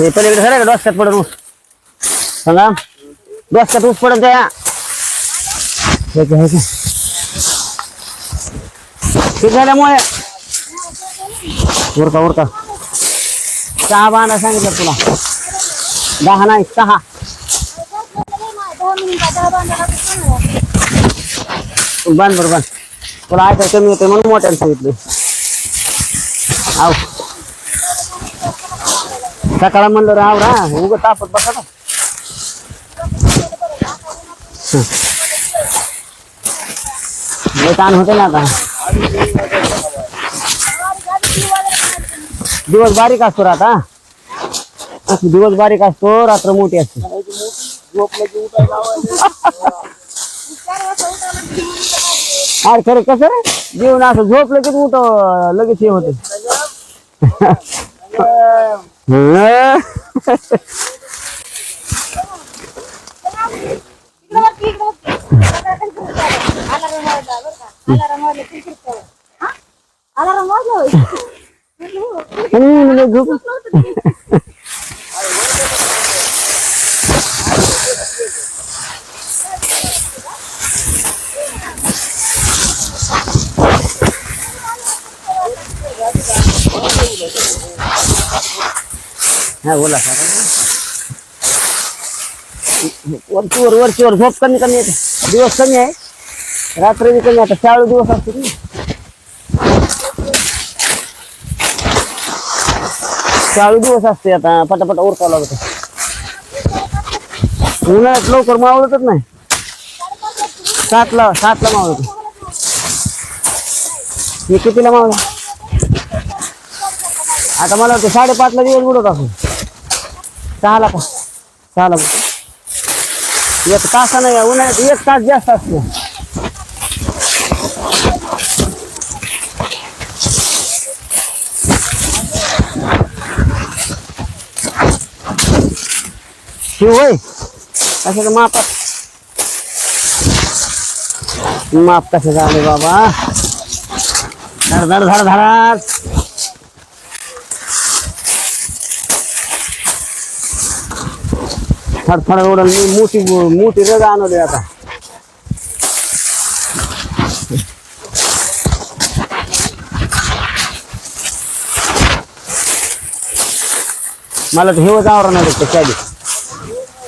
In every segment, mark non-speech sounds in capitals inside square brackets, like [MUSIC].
हे पलीकडे सर खरं डोसक्यात पडत ऊस. सांगा डोसक्यात ऊस पडत त्या. ते झाल्यामुळे उरका उरका. सहा बांधा सांगितलं तुला. दहा नाही सहा. बांध बरं बांध तुला ऐकाय कमी होते म्हणून मोठ्याने सांगितले आव. सकाळ म्हणलं राव रा, उग तापत बसा का लय ताण होते ना आता. दिवस बारीक रे आता दिवस बारीक असतो, रात्र असते. अरे खरं कसं रे? जीवन असं झोपलं की उठ लगेच हे होते झोप हा बोला. वरचीवर वरचीवर झोप कमी कमी येते. दिवस कमी आहे. रात्री बी कमी आता चाळू दिवस असते ना. चाळू दिवस असते आता. पटापट उरकावं लागतो. उन्हाळ्यात लवकर मावळतच नाही. सातला सातला मावळतो. हे कितीला मावळ आता मला वाटतं साडेपाचला दिवस बुडत असू सहाला का सहाला बुडतो. एक तासा नाही उन्हाळ्यात एक तास जास्त असतो शिव होय कशाचं मापात माप कसं झाले बाबा? धड धड फडफड उडल मी मोठी मोठी रग आणवली आता. मला तर हिवच आवरण नाही त्या शाली.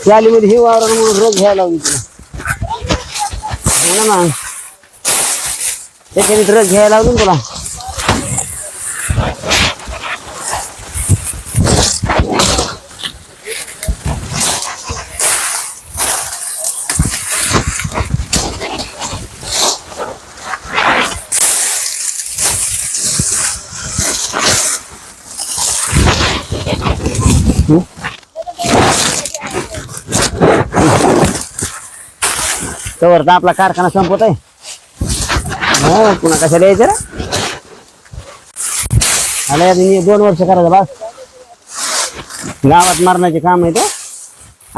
शालीमध्ये हिव आवरण म्हणून रग घ्यायला लावली तुला हो ना मग. त्याच्याने रग घ्यायला लावली तुला. तवर तर आपला कारखाना संपत आहे हो पुन्हा कशाला यायचं रे? आला मी दोन वर्ष करायचं बस. गावात मारण्याचे काम आहे ते.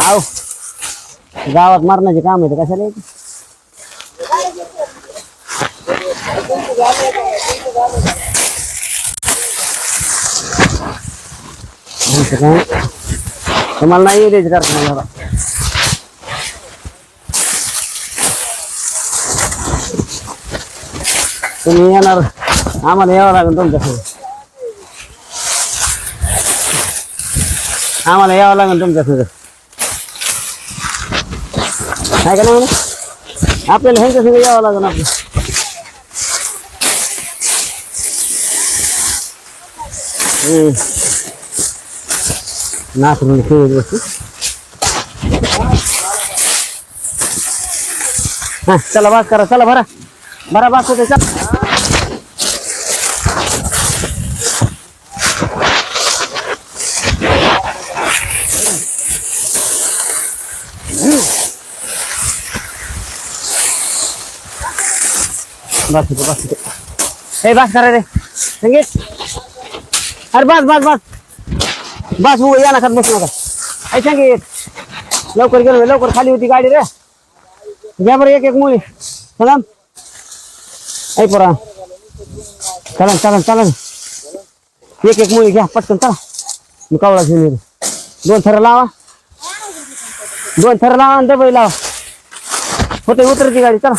आव. गावात मारण्याचे काम आहे ते कशाला यायचं? काय तुम्हाला नाही द्यायचं कारखाना जरा तुम्ही येणार. आम्हाला यावं लागेल तुमच्यासोबत आम्हाला यावं लागेल तुमच्यासोबत काय का नाही आपल्याला ह्यांच्यासोबत यावं लागेल आपलं. नाच नाचरून खेळत हा चला बास करा चला भरा. बास होते चल बस होते बस होते हे बस करा रे संगीत अरे बस बस बस बस हो या नका बसू नका ऐ संगीत लवकर गेलो, लवकर खाली होती गाडी रे। घ्या बरं एक एक मुली चला ऐ पोरा चला चला चला एक एक मुली घ्या पटकन चला मी कावळा घेऊन येतो दोन थर लावा दोन थर लावा आणि डबे लावा होते उतरती गाडी चला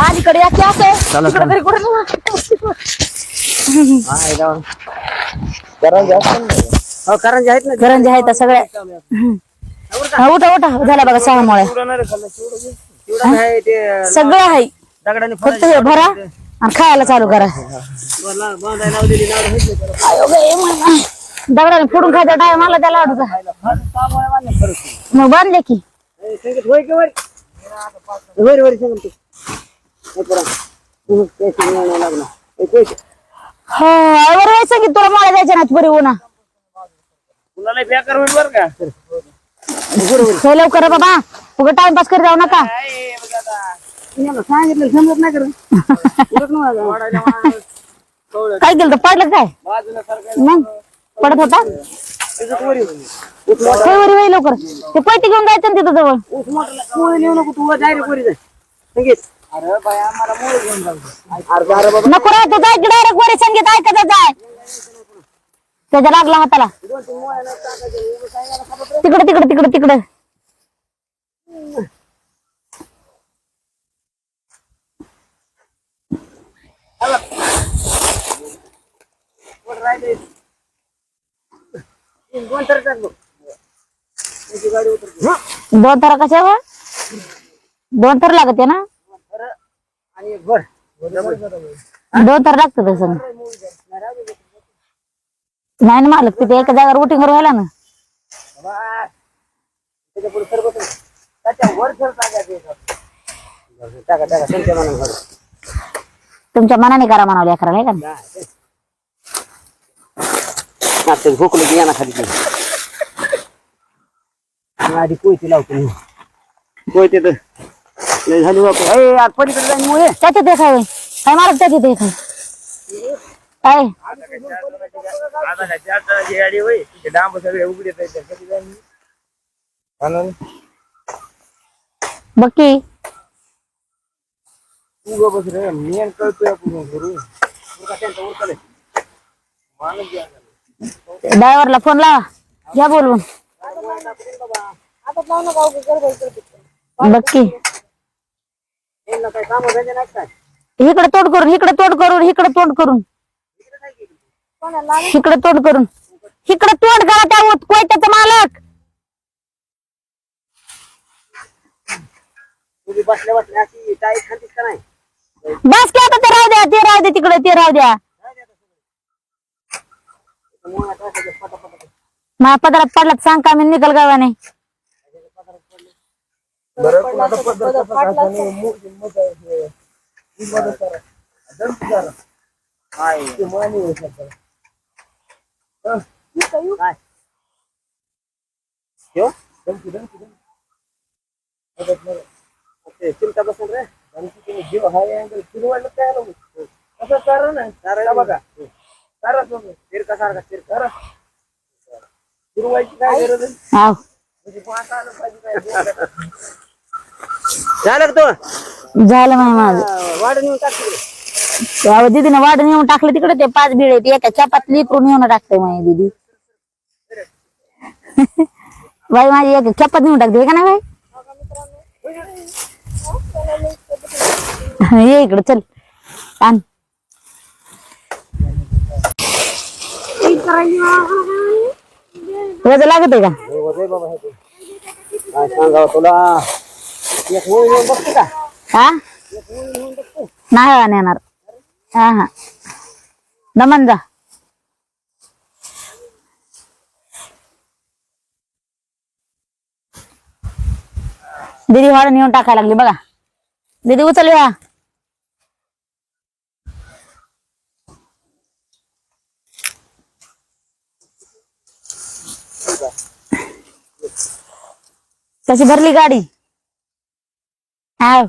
अलीकडे या की असं चला. तरी कुठे? हो करंजी आहेत ना करंजी आहेत सगळ्या हा, उठा उठा. झाला बघा सहा मुळे चिवडा आहे ते सगळं आहे. फक्त हे भरा आणि खायला चालू करा. ना. आयो गे. दगडाने फोडून खायचा टायमाला त्याला आठवता मग बांधले की. हे हा वर तुला मला जायचं नाही बरी उन्हा. बेकार होईल बरं का? हे लवकर बाबा. उगा टाइमपास करी जाऊ नका. सांगितलं समजत नाही करत काय केलं तर पडलं काय? मग? पडत होता? वरी लवकर. ते पैसे घेऊन जायचं ना तिथं जवळ. नको राहतो डायरेक्ट संगीत डायरेक्ट वरी संगीत ऐकायचं जाय त्याच्या लागला हाताला तिकडे तिकडे तिकडे तिकडे. दोन तर टाक बघ दोन थर कशावर दोन थर लागते ना? दोन थर लागत तसं नाही ना मालक तिथे एका जागा रुटीन व्हायला ना. तुमच्या मनाने करा म्हणावं लेकराला आहे का? भोकलं की यांना खाली आधी कोयती लावतो मी कोयते तर लय झाली बापू अरे आज पलीकडे जाईन मुळे. त्याच्यात ते काय काय मालक त्याच्यात ते काय काय डांब सगळे उघडे बघ की उगा बस रे मेन कळतोय आपण घरी उरका त्यांचा उरका लय. माणूस घ्या. ड्रायव्हरला फोन लावा घ्या बोलवून बघ की यांना काय कामं धंदे नाहीत काय इकडे तोंड करून इकडे तोंड करून इकडे तोंड करून इकडे तोंड करून. इकडे तोंड करा त्या कोयत्याचा मालक. बसल्या बसल्या अशी टाळी खातीस का नाही? बस की आता ते राहू द्या ते राहू दे तिकडे ते राहू द्या. पटापट माझ्या पदरात पडला तर सांग का मी निकल गावाने. चिंता बसून रे जीव हाय अँगल फिरवायला काय आलो कसं कर ना करायला बघा करा तुम्ही फिरका सारखा फिरका फिरवायची काय गरज आहे? हाव म्हणजे पाहता आलं पाहिजे काय झालं का तो झालं माय माझं वाढ नेऊन टाक तिकडे. तेव्हा दीदीने वाढून येऊन टाकलं तिकडे, ते पाच बिळ एका चपात लिकरून येऊन टाकते माझी दीदी. [LAUGHS] बाई माझी एक चपात नेऊन टाकते नाही बाई? [LAUGHS] ये इकडे, चल. आण. वज़न लागत आहे का? ते. सांगावं तुला एक हा नेणार हा हा. दमन जा. दीदी वाढून येऊन टाकायला लागली बघा. दीदी उचल या कशी भरली गाडी? हा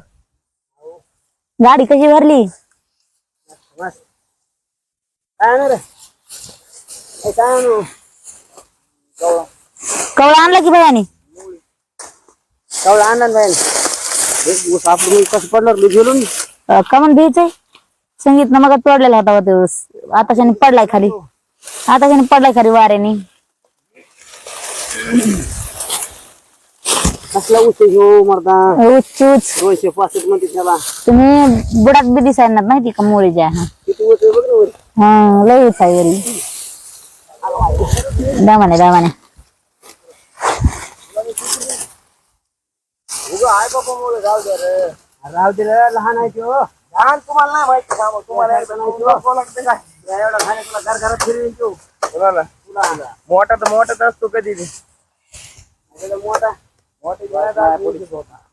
गाडी कशी भरली? बस. काय आणू रे ए, काय आणू कवळा कवळा आणला की भयानी कवळा आणला ना बाईने. ऊस आपलं मी कसं मी गेलो कमन भ्यायचंय संगीत मग तोडलेला होता हो ते ऊस आता त्याने पडलाय खाली आता त्याने पडलाय खाली वाऱ्याने कसला उशीर घेऊ मरदा. उच उच दोनशे पासष्ट मध्ये त्याला तुम्ही बुडात बी दिसायनात माहिती का मोळीच्या किती उशीर बघ ना वर. हा लय उच आहे वरी. दामाने दामाने. उगा आहे बाबा मुलं, राहू दे रे. राहू दे रे, लहान आहे तो. लहान तुम्हाला नाही माहिती का मग तुम्हाला एकदा नाही तो. या एवढा लहान आहे, तुला घर घरात फिरवीन तो. तुला मोठा तर मोठाच असतो कधी मोठा. मोठा